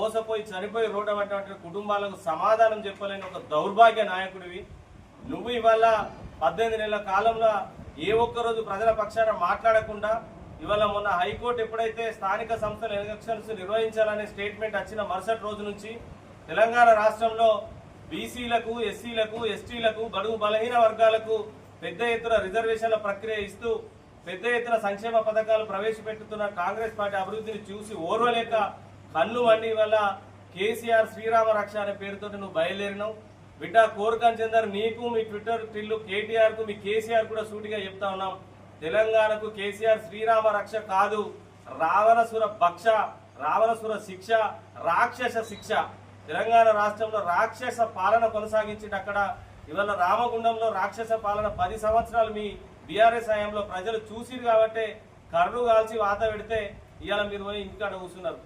మోసపోయి చనిపోయి రోడ్డు పట్టినటువంటి కుటుంబాలకు సమాధానం చెప్పలేని ఒక దౌర్భాగ్య నాయకుడివి. నువ్వు ఇవాళ పద్దెనిమిది నెలల కాలంలో ఏ ఒక్క రోజు ప్రజల పక్షాన మాట్లాడకుండా ఇవాళ మొన్న హైకోర్టు ఎప్పుడైతే స్థానిక సంస్థల ఎలక్షన్స్ నిర్వహించాలనే స్టేట్మెంట్ వచ్చిన మరుసటి రోజు నుంచి తెలంగాణ రాష్ట్రంలో బీసీలకు ఎస్సీలకు ఎస్టీలకు బడుగు బలహీన వర్గాలకు పెద్ద ఎత్తున రిజర్వేషన్ల ప్రక్రియ ఇస్తూ పెద్ద ఎత్తున సంక్షేమ పథకాలు ప్రవేశపెట్టుతున్న కాంగ్రెస్ పార్టీ అభివృద్ధిని చూసి ఓర్వలేక కన్ను వండి వల్ల కేసీఆర్ శ్రీరామ రక్ష అనే పేరుతో నువ్వు బయలుదేరినావు. బిడ్డ కోరికన్ చందర్ నీకు మీ ట్విట్టర్ టిల్లు కేటీఆర్కు మీ కేసీఆర్ కూడా సూటిగా చెప్తా ఉన్నాం. తెలంగాణకు కేసీఆర్ శ్రీరామ రక్ష కాదు. రావణసుర భక్ష రావణసుర శిక్ష రాక్షస శిక్ష. తెలంగాణ రాష్ట్రంలో రాక్షస పాలన కొనసాగించింది అక్కడ. ఇవాళ రామగుండంలో రాక్షస పాలన పది సంవత్సరాలు మీ బీఆర్ఎస్ హయాంలో ప్రజలు చూసిరు కాబట్టి కర్రు కాల్చి వాత పెడితే ఇవాళ మీరు పోయి ఇంటికాడ కూర్చున్నారు.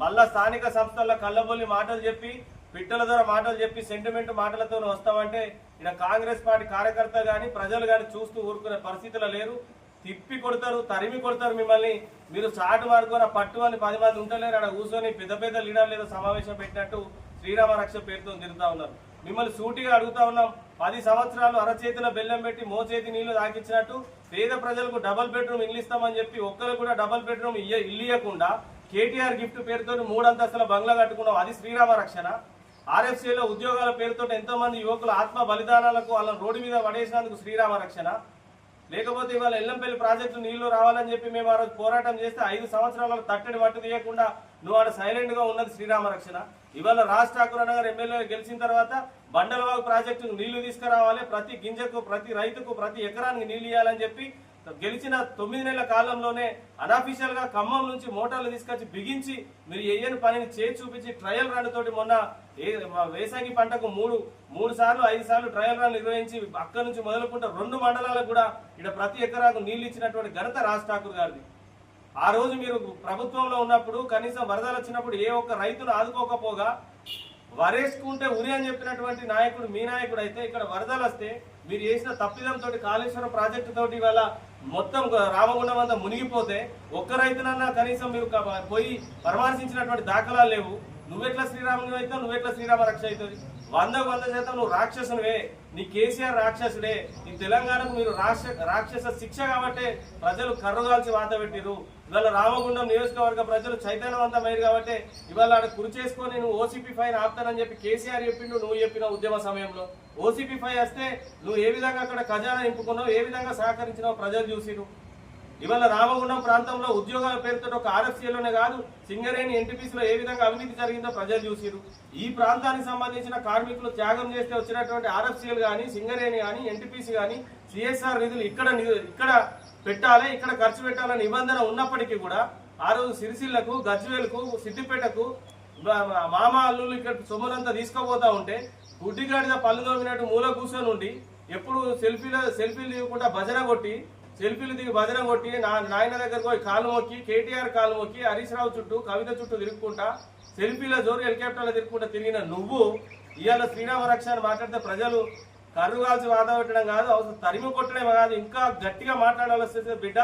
మళ్ళా స్థానిక సంస్థల కళ్ళబొల్లి మాటలు చెప్పి పిట్టల ద్వారా మాటలు చెప్పి సెంటిమెంట్ మాటలతో వస్తామంటే ఇక్కడ కాంగ్రెస్ పార్టీ కార్యకర్త కానీ ప్రజలు కానీ చూస్తూ ఊరుకునే పరిస్థితులు లేరు. తిప్పి కొడతారు తరిమి కొడతారు మిమ్మల్ని. మీరు చాటు మార్గం పట్టు అని పది మంది ఉంటలేరు. అక్కడ కూర్చొని పెద్ద పెద్ద లీడర్లు ఏదో సమావేశం పెట్టినట్టు శ్రీరామ రక్ష పేరుతో తిరుగుతా ఉన్నారు. మిమ్మల్ని సూటిగా అడుగుతా ఉన్నాం. పది సంవత్సరాలు అరచేతిలో బెల్లం పెట్టి మోచేతి నీళ్ళు తాకిచ్చినట్టు పేద ప్రజలకు డబల్ బెడ్రూమ్ ఇల్లు ఇస్తామని చెప్పి ఒక్కరు కూడా డబల్ బెడ్రూమ్ ఇయ్య ఇల్లు ఇవ్వకుండా కేటీఆర్ గిఫ్ట్ పేరుతో మూడు అంతస్తుల బంగ్లా కట్టుకున్నాం అది శ్రీరామ రక్షణ. ఆర్ఎఫ్సీలో ఉద్యోగాల పేరుతో ఎంతో మంది యువకులు ఆత్మ బలిదానాలకు వాళ్ళని రోడ్డు మీద పడేసినందుకు శ్రీరామ రక్షణ. లేకపోతే ఇవాళ ఎల్లంపల్లి ప్రాజెక్టు నీళ్ళు రావాలని చెప్పి మేము ఆ రోజు పోరాటం చేస్తే ఐదు సంవత్సరాల తట్టడి మట్టు తీయకుండా నువ్వు ఆడ సైలెంట్గా ఉన్నది శ్రీరామ రక్షణ. ఇవాళ రాజ్ ఠాకూర్ అన్న ఎమ్మెల్యే గెలిచిన తర్వాత బండలవాగు ప్రాజెక్టుకు నీళ్ళు తీసుకురావాలి. ప్రతి గింజకు ప్రతి రైతుకు ప్రతి ఎకరానికి నీళ్ళు ఇవ్వాలని చెప్పి గెలిచిన తొమ్మిది నెలల కాలంలోనే అనాఫీషియల్గా ఖమ్మం నుంచి మోటార్లు తీసుకొచ్చి బిగించి మీరు ఏయని పనిని చేసి చూపించి ట్రయల్ రన్ తోటి మొన్న ఏ వేసంగి పంటకు మూడు మూడు సార్లు ఐదు సార్లు ట్రయల్ రన్ నిర్వహించి అక్కడి నుంచి మొదలుకుంటే రెండు మండలాలకు కూడా ఇక్కడ ప్రతి ఎకరాకు నీళ్ళు ఇచ్చినటువంటి ఘనత రాజ్ ఠాకూర్ గారిది. ఆ రోజు మీరు ప్రభుత్వంలో ఉన్నప్పుడు కనీసం వరదలు వచ్చినప్పుడు ఏ ఒక్క రైతును ఆదుకోకపోగా వరేసుకుంటే ఉరి అని చెప్పినటువంటి నాయకుడు మీ నాయకుడు అయితే ఇక్కడ వరదలు వస్తే మీరు చేసిన తప్పిదంతో కాళేశ్వరం ప్రాజెక్టు తోటి ఇవాళ మొత్తం రామగుండం అంతా మునిగిపోతే ఒక్క రైతునన్నా కనీసం మీరు పోయి పరామర్శించినటువంటి దాఖలాలు లేవు. నువ్వెట్లా శ్రీరాముని అవుతావు నువ్వెట్లా శ్రీరామ రక్ష అవుతుంది? వందకు వంద శాతం నువ్వు రాక్షసునివే. నీ కేసీఆర్ రాక్షసుడే. నీ తెలంగాణకు మీరు రాక్ష రాక్షస శిక్ష కాబట్టి ప్రజలు కర్రదాల్చి వాత పెట్టిరు ఇవాళ రామగుండం నియోజకవర్గ ప్రజలు చైతన్యవంతమైరు కాబట్టి ఇవాళ ఆడ కురి చేసుకొని నువ్వు ఓసీపీ ఫైన్ ఆపుతానని చెప్పి కేసీఆర్ చెప్పిండు నువ్వు చెప్పిన ఉద్యమ సమయంలో. ఓసీపీ ఫైవ్ వస్తే నువ్వు ఏ విధంగా అక్కడ ఖజానా నింపుకున్నావు ఏ విధంగా సహకరించినావు ప్రజలు చూసిరు ఇవాళ రామగుండం ప్రాంతంలో ఉద్యోగాల పేరుతో ఒక ఆర్ఎఫ్సీలోనే కాదు సింగరేణి ఎన్టీపీసీలో ఏ విధంగా అవినీతి జరిగిందో ప్రజలు చూసిరు ఈ ప్రాంతానికి సంబంధించిన కార్మికులు త్యాగం చేస్తే వచ్చినటువంటి ఆర్ఎఫ్సీలు కానీ సింగరేణి కానీ ఎన్టీపీసీ కానీ సిఎస్ఆర్ నిధులు ఇక్కడ ఇక్కడ పెట్టాలి ఇక్కడ ఖర్చు పెట్టాలనే నిబంధన ఉన్నప్పటికీ కూడా ఆ రోజు సిరిసిల్లకు గజ్వేలకు సిద్దిపేటకు మా- మామ అల్లుళ్ళు ఇక్కడ సొమ్మునంతా తీసుకోపోతా ఉంటే గుడ్డిగాడిద పళ్ళు తోమినట్టు మూల కూర్చొని ఉండి ఎప్పుడు సెల్ఫీలో సెల్ఫీలు ఇవ్వకుండా భజన కొట్టి సెల్ఫీలు దిగి భజన కొట్టి నా నాయన దగ్గరకు పోయి కాలు మొక్కి కేటీఆర్ కాలు మొక్కి హరీష్ రావు చుట్టూ కవిత చుట్టూ తిరుగుకుంటా సెల్ఫీల జోరు హెలికాప్టర్లో తిరుగుకుంటా తిరిగిన నువ్వు ఇవాళ శ్రీరామ రక్ష అని మాట్లాడితే ప్రజలు కర్రు కాల్చి వాద పెట్టడం కాదు అవసరం తరిమి కొట్టడమే కాదు ఇంకా గట్టిగా మాట్లాడాల్సి వస్తే బిడ్డ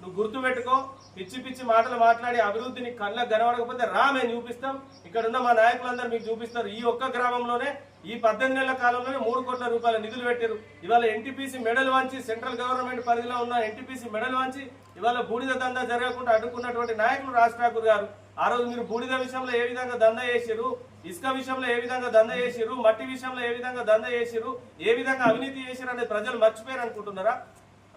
నువ్వు గుర్తుపెట్టుకో పిచ్చి పిచ్చి మాటలు మాట్లాడి అభివృద్ధిని కళ్ళకు కనబడకపోతే రా మేము చూపిస్తాం. ఇక్కడ ఉన్న మా నాయకులందరూ మీకు చూపిస్తారు. ఈ ఒక్క గ్రామంలోనే ఈ పద్దెనిమిది నెలల కాలంలోనే మూడు కోట్ల రూపాయల నిధులు పెట్టారు ఇవాళ ఎన్టీపీసీ మెడల్ వాంచి సెంట్రల్ గవర్నమెంట్ పరిధిలో ఉన్న ఎన్టీపీసీ మెడల్ వాంచి ఇవాళ బూడిద దందా జరగకుండా అడ్డుకున్నటువంటి నాయకులు రాజ్ ఠాకూర్ గారు. ఆ రోజు మీరు బూడిద విషయంలో ఏ విధంగా దందా చేసిరు ఇసుక విషయంలో ఏ విధంగా దంద చేసిరు మట్టి విషయంలో ఏ విధంగా దంద చేసిరు ఏ విధంగా అవినీతి చేసిరు అనేది ప్రజలు మర్చిపోయారు అనుకుంటున్నారా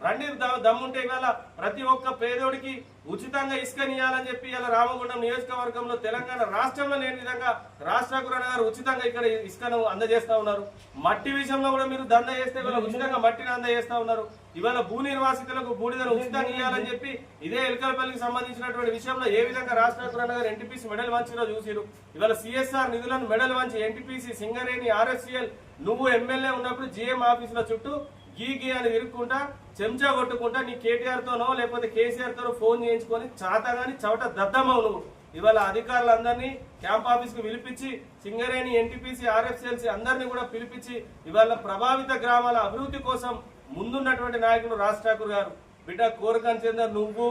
రండి దమ్ముంటే ఇవాళ ప్రతి ఒక్క పేదోడికి ఉచితంగా ఇసుకనియాలని చెప్పి ఇలా రామగుండం నియోజకవర్గంలో తెలంగాణ రాష్ట్రంలో లేని విధంగా రాష్ట్ర గారు ఉచితంగా ఇక్కడ ఇసుకను అందజేస్తా ఉన్నారు. మట్టి విషయంలో కూడా మీరు దంద చేస్తే ఇవాళ ఉచితంగా మట్టిని అందజేస్తా ఉన్నారు. ఇవాళ భూ నిర్వాసితులకు బూడిదను ఉచితంగా ఇవ్వాలని చెప్పి ఇదే ఎలకలపల్లికి సంబంధించినటువంటి విషయంలో ఏ విధంగా రాష్ట్ర గారు ఎన్టీపీసీ మెడల్ వంచిలో చూసిరు. ఇవాళ సిఎస్ఆర్ నిధులను మెడల్ వంచి ఎన్టీపీసీ సింగరేణి ఆర్ఎస్సీఎల్ నువ్వు ఎమ్మెల్యే ఉన్నప్పుడు జిఎం ఆఫీసుల చుట్టూ గీ అని విరుక్కుంటా చెంచా కొట్టుకుంటా నీ కేటీఆర్ తోనో లేకపోతే కేసీఆర్ తోనో ఫోన్ చేయించుకొని చాతగాని చవట దద్దమ్మవు నువ్వు. ఇవాళ అధికారులందరినీ క్యాంప్ ఆఫీస్కి పిలిపించి సింగరేణి ఎన్టీపీసీ ఆర్ఎఫ్సిఎల్సీ అందరినీ కూడా పిలిపించి ఇవాళ ప్రభావిత గ్రామాల అభివృద్ధి కోసం ముందున్నటువంటి నాయకుడు రాజ్ ఠాకూర్ గారు. బిడ్డ కోరకన్ చందర్ నువ్వు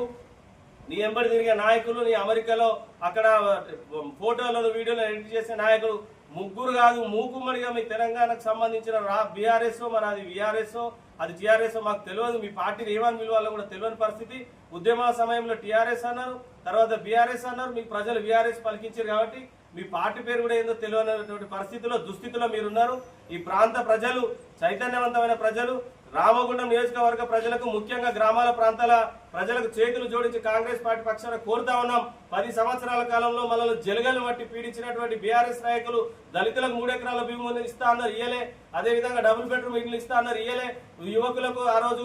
నీ ఎంబడి తిరిగే నాయకులు నీ అమెరికాలో అక్కడ ఫోటోలను వీడియోలు ఎడిట్ చేసే నాయకులు ముగ్గురు కాదు మూకుమ్మడిగా మీ తెలంగాణకు సంబంధించిన రా బీఆర్ఎస్ మరి అది విఆర్ఎస్ అది టీఆర్ఎస్ మాకు తెలియదు. మీ పార్టీని ఏమని విలువాలో కూడా తెలియని పరిస్థితి. ఉద్యమ సమయంలో టీఆర్ఎస్ అన్నారు తర్వాత బీఆర్ఎస్ అన్నారు మీకు ప్రజలు విఆర్ఎస్ పలికించారు కాబట్టి మీ పార్టీ పేరు కూడా ఏందో తెలియనటువంటి పరిస్థితిలో దుస్థితిలో మీరున్నారు. ఈ ప్రాంత ప్రజలు చైతన్యవంతమైన ప్రజలు రామగుండం నియోజకవర్గ ప్రజలకు ముఖ్యంగా గ్రామాల ప్రాంతాల ప్రజలకు చేతులు జోడించి కాంగ్రెస్ పార్టీ పక్షాన కోరుతా ఉన్నాం. పది సంవత్సరాల కాలంలో మనల్ని జలగలు బట్టి పీడించినటువంటి బీఆర్ఎస్ నాయకులు దళితులకు మూడు ఎకరాల భూములు ఇస్తా అన్నారు ఇయలే అదే విధంగా డబుల్ బెడ్రూమ్ ఇల్లు ఇస్తా అన్నారు ఇయలే యువకులకు ఆ రోజు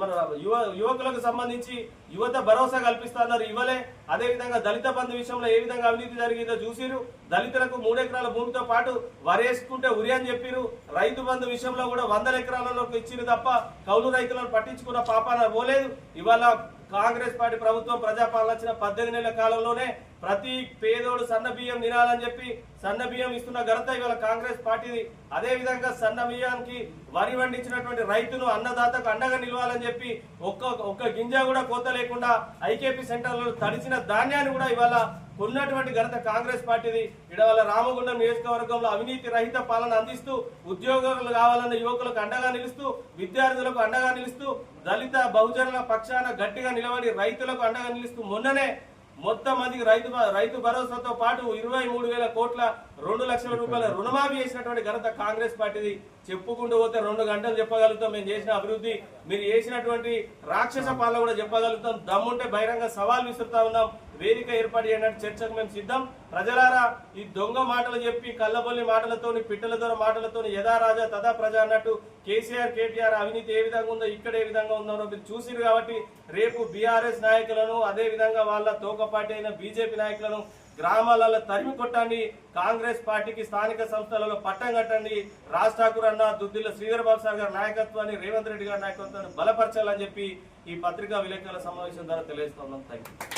మన యువ యువకులకు సంబంధించి యువత భరోసా కల్పిస్తా అన్నారు ఇవ్వలే. అదే విధంగా దళిత బంధు విషయంలో ఏ విధంగా అవినీతి జరిగిందో చూసిరు దళితులకు మూడు ఎకరాల భూమితో పాటు వరేసుకుంటే ఉరి అని చెప్పిరు రైతు బంధు విషయంలో కూడా వందల ఎకరాలలోకి ఇచ్చిరు తప్ప కౌలు రైతులను పట్టించుకున్న పాపాన పోలేదు. ఇవాళ 탑 కాంగ్రెస్ పార్టీ ప్రభుత్వం ప్రజాపాలన వచ్చిన పద్దెనిమిది నెలల కాలంలోనే ప్రతి పేదోడు సన్న బియ్యం తినాలని చెప్పి సన్న బియ్యం ఇస్తున్న ఘనత ఇవాళ కాంగ్రెస్ పార్టీది. అదే విధంగా సన్న బియ్యానికి వరి పండించినటువంటి రైతును అన్నదాతకు అండగా నిలవాలని చెప్పి ఒక్క ఒక్క గింజ కూడా కోత లేకుండా ఐకేపీ సెంటర్లో తడిచిన ధాన్యాన్ని కూడా ఇవాళ ఉన్నటువంటి ఘనత కాంగ్రెస్ పార్టీది. ఇడవల్ల రామగుండం నియోజకవర్గంలో అవినీతి రహిత పాలన అందిస్తూ ఉద్యోగాలు కావాలన్న యువకులకు అండగా నిలుస్తూ విద్యార్థులకు అండగా నిలుస్తూ దళిత బహుజనుల పక్షాన గట్టిగా నిలబడి రైతులకు అండగా నిలుస్తూ మొన్ననే మొత్తం మందికి రైతు రైతు భరోసాతో పాటు ఇరవై మూడు వేల కోట్ల రెండు లక్షల రూపాయల రుణమాఫీ చేసినటువంటి ఘనత కాంగ్రెస్ పార్టీది. చెప్పుకుంటూ పోతే రెండు గంటలు చెప్పగలుగుతాం మేము చేసిన అభివృద్ధి. మీరు చేసినటువంటి రాక్షస పాలన కూడా చెప్పగలుగుతాం. దమ్ముంటే బహిరంగ సవాల్ విసురుతా ఉన్నాం. వేదిక ఏర్పాటు చేయడానికి చర్చకు మేము సిద్ధం. ప్రజలారా ఈ దొంగ మాటలు చెప్పి కళ్ళబొల్లి మాటలతోని పిట్టల దొర మాటలతోని యథా రాజా తదా ప్రజ అన్నట్టు కేసీఆర్ కేటీఆర్ అవినీతి ఏ విధంగా ఉందో ఇక్కడ ఏ విధంగా ఉందో మీరు చూసిరు కాబట్టి రేపు బీఆర్ఎస్ నాయకులను అదే విధంగా వాళ్ళ తోకపాటి అయిన బీజేపీ నాయకులను గ్రామాలలో తరిమి కొట్టండి. కాంగ్రెస్ పార్టీకి స్థానిక సంస్థలలో పట్టం కట్టండి. రాజ్ ఠాకూర్ అన్న దుద్దిల్ల శ్రీధర్ బాబు సార్ గారి నాయకత్వాన్ని రేవంత్ రెడ్డి గారి నాయకత్వాన్ని బలపరచాలని చెప్పి ఈ పత్రికా విలేకరుల సమావేశం ద్వారా తెలియజేస్తున్నాం. Thank you